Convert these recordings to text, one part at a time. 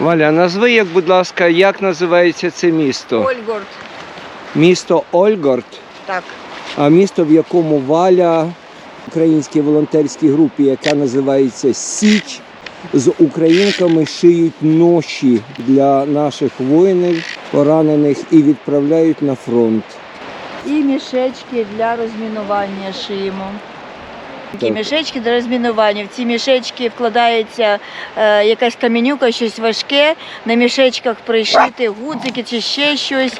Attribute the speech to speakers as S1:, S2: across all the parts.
S1: Валя, назви, як, будь ласка, як називається це місто?
S2: Ольгорд.
S1: Місто Ольгорд,
S2: Так.
S1: а місто, в якому Валя, українській волонтерській групі, яка називається Січ, з українками шиють ноші для наших воїнів, поранених і відправляють на фронт.
S2: І мішечки для розмінування шиємо. Такі
S1: Так.
S2: мішечки для розмінування. В ці мішечки вкладається е, якась камінюка, щось важке. На мішечках пришити гудзики чи ще щось.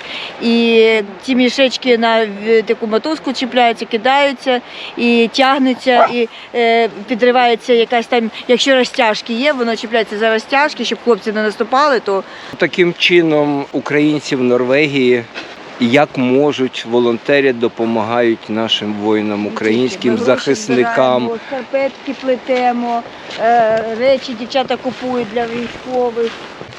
S2: І ці мішечки на таку мотузку чіпляються, кидаються і тягнуться, і е, підривається якась там, якщо розтяжки є, воно чіпляється за розтяжки, щоб хлопці не наступали, то
S1: Таким чином українці в Норвегії як можуть волонтери допомагають нашим воїнам, українським
S2: Ми
S1: захисникам.
S2: збираємо, Шкарпетки плетемо, е, речі дівчата купують для військових,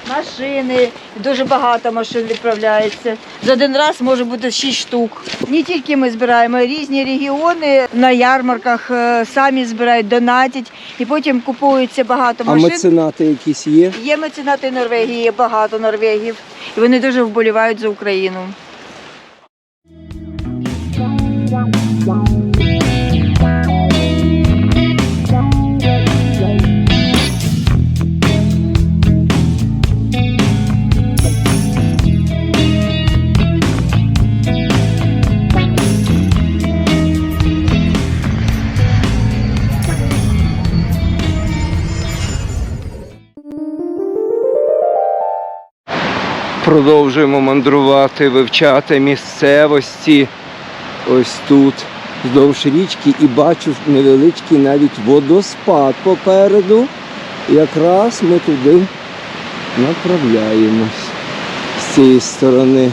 S2: машини. Дуже багато машин відправляється. За один раз може бути 6 штук. Не тільки ми збираємо, а різні регіони на ярмарках е, самі збирають, донатять, і потім купується багато
S1: А
S2: машин.
S1: меценати якісь є?
S2: Є меценати Норвегії, є багато норвегів, і вони дуже вболівають за Україну.
S1: Продовжуємо мандрувати, вивчати місцевості. Ось тут, вздовж річки, і бачу невеличкий навіть водоспад попереду. Якраз ми туди направляємось. З цієї сторони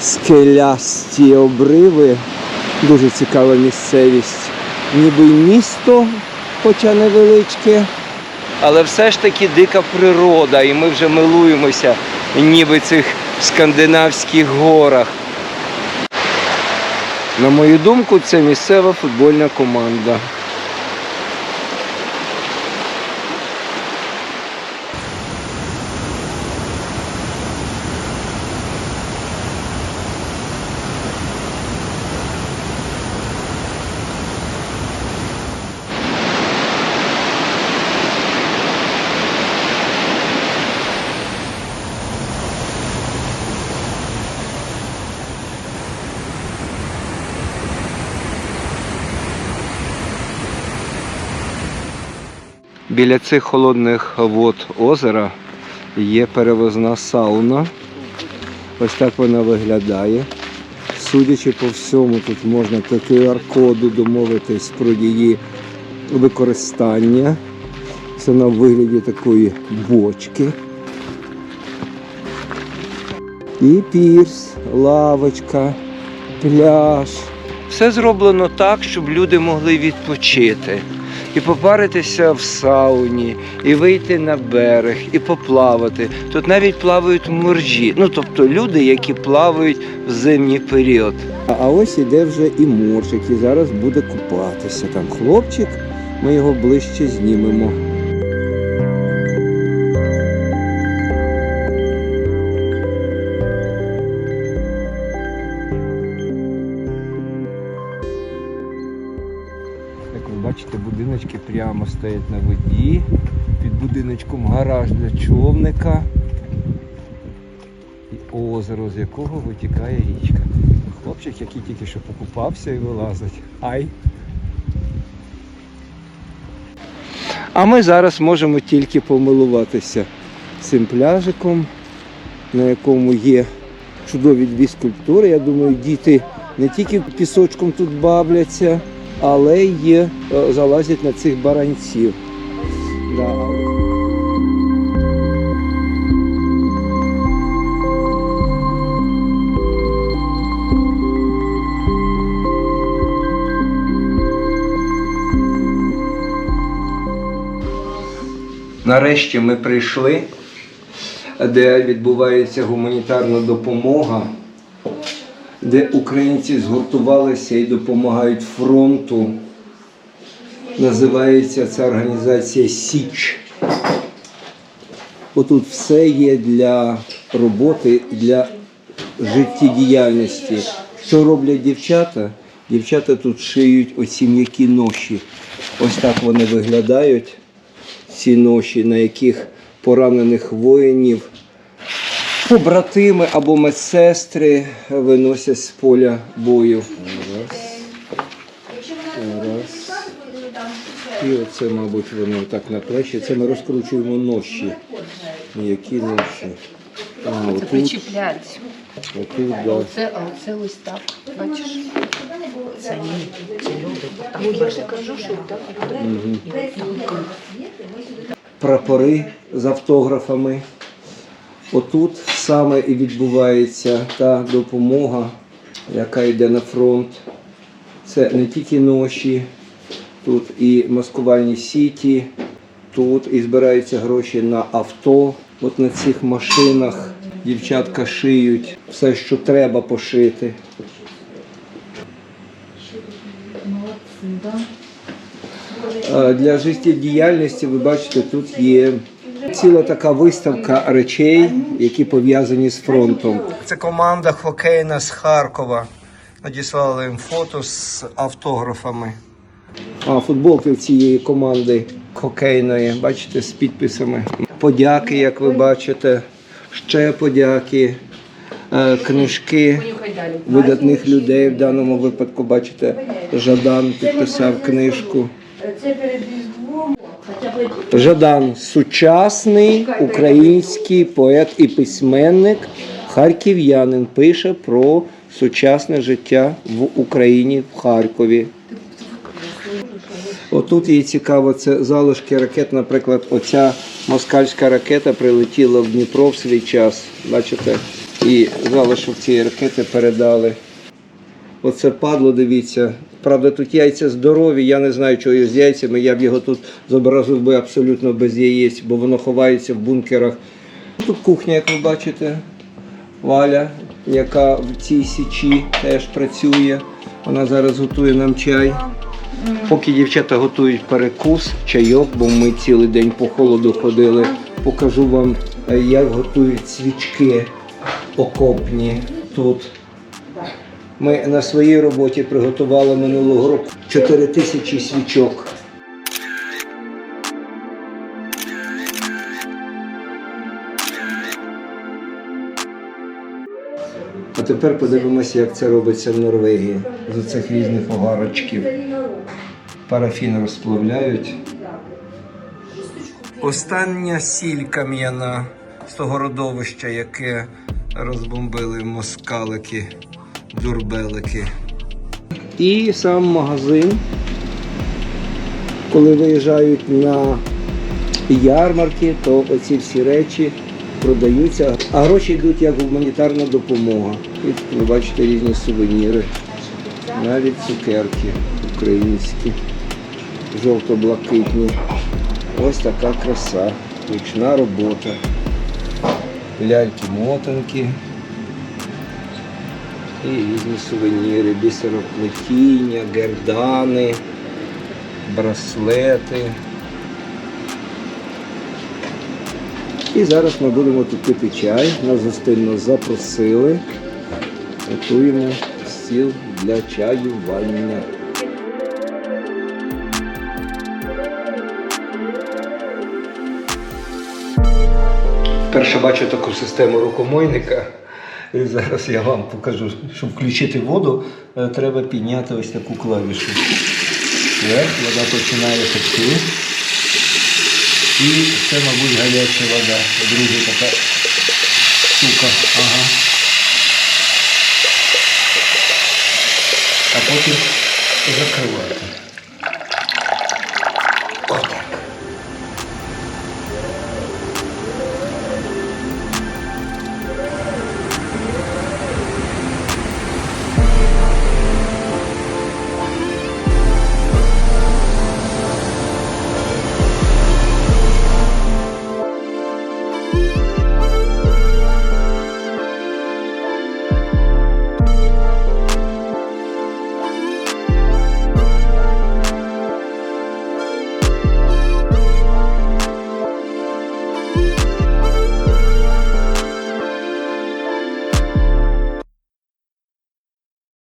S1: скелясті обриви. Дуже цікава місцевість. Ніби місто, хоча невеличке. Але все ж таки дика природа, і ми вже милуємося ніби цих скандинавських горах. На мою думку, це місцева футбольна команда. Біля цих холодних вод озера є перевозна сауна. Ось так вона виглядає. Судячи по всьому, тут можна по QR-коду домовитись про її використання. Це на вигляді такої бочки. І пірс, лавочка, пляж. Все зроблено так, щоб люди могли відпочити. І попаритися в сауні, і вийти на берег, і поплавати. Тут навіть плавають моржі. Ну тобто люди, які плавають в зимній період. А ось іде вже і морж, який зараз буде купатися. Там хлопчик, ми його ближче знімемо. Бачите, будиночки прямо стоять на воді. Під будиночком гараж для човника. І озеро, з якого витікає річка. Хлопчик, який тільки що покупався і вилазить. Ай! А ми зараз можемо тільки помилуватися цим пляжиком, на якому є чудові дві скульптури. Я думаю, діти не тільки пісочком тут бавляться, але й е, залазять на цих баранців. Да. Нарешті ми прийшли, де відбувається гуманітарна допомога, де українці згуртувалися і допомагають фронту. Називається ця організація Січ. Отут все є для роботи, для життєдіяльності. Що роблять дівчата? Дівчата тут шиють оці м'які ноші. Ось так вони виглядають, ці ноші, на яких поранених воїнів побратими або медсестри виносять з поля бою. Раз. Раз. І оце, мабуть, вони отак на плечі. Це ми розкручуємо ноші. М'які ноші. А,
S3: Це
S1: отут,
S3: причіплять.
S1: отут,
S3: А
S1: да.
S3: оце, а оце ось так. Бачиш? Це ні. Це люди. Ну, я ж кажу, що так.
S1: прапори з автографами. Отут саме і відбувається та допомога, яка йде на фронт. Це не тільки ноші, тут і маскувальні сіті, тут і збираються гроші на авто. От на цих машинах дівчатка шиють все, що треба пошити. Е, Для життєдіяльності ви бачите, тут є ціла така виставка речей, які пов'язані з фронтом. Це команда хокейна з Харкова. Надіслали їм фото з автографами. А футболки цієї команди хокейної, бачите, з підписами. Подяки, як ви бачите, ще подяки, е, книжки видатних людей. В даному випадку, бачите, Жадан підписав книжку.
S2: Це перед Різдвом. Хоча б
S1: Жадан сучасний український поет і письменник, харків'янин, пише про сучасне життя в Україні в Харкові. Отут є цікаво, це залишки ракет. Наприклад, оця москальська ракета прилетіла в Дніпро в свій час. Бачите? І залишок цієї ракети передали. Оце падло, дивіться. Правда, тут яйця здорові, я не знаю, чого його з яйцями. Я б його тут зобразив би абсолютно без яєць, бо воно ховається в бункерах. Тут кухня, як ви бачите, Валя, яка в цій січі теж працює. Вона зараз готує нам чай. Поки дівчата готують перекус, чайок, бо ми цілий день по холоду ходили, покажу вам, е, як готують свічки окопні тут. Ми на своїй роботі приготували минулого року 4 тисячі свічок. А тепер подивимося, як це робиться в Норвегії з цих різних огарочків. Парафін розплавляють. Остання сіль кам'яна з того родовища, яке розбомбили москалики, дурбелики. І сам магазин, коли виїжджають на ярмарки, то оці всі речі продаються, а гроші йдуть як гуманітарна допомога. І ви бачите різні сувеніри, навіть цукерки українські, жовто-блакитні. Ось така краса, ручна робота. Ляльки-мотанки і різні сувеніри, бісероплетіння, гердани, браслети. І зараз ми будемо тут пити чай. Нас гостинно запросили. Готуємо стіл для чаювання. Перше бачу таку систему рукомойника. Зараз я вам покажу, щоб включити воду, е, треба підняти ось таку клавішу. Так, вода починає текти. І це, мабуть, гаряча вода. Друга така штука. Ага. А потім закривати.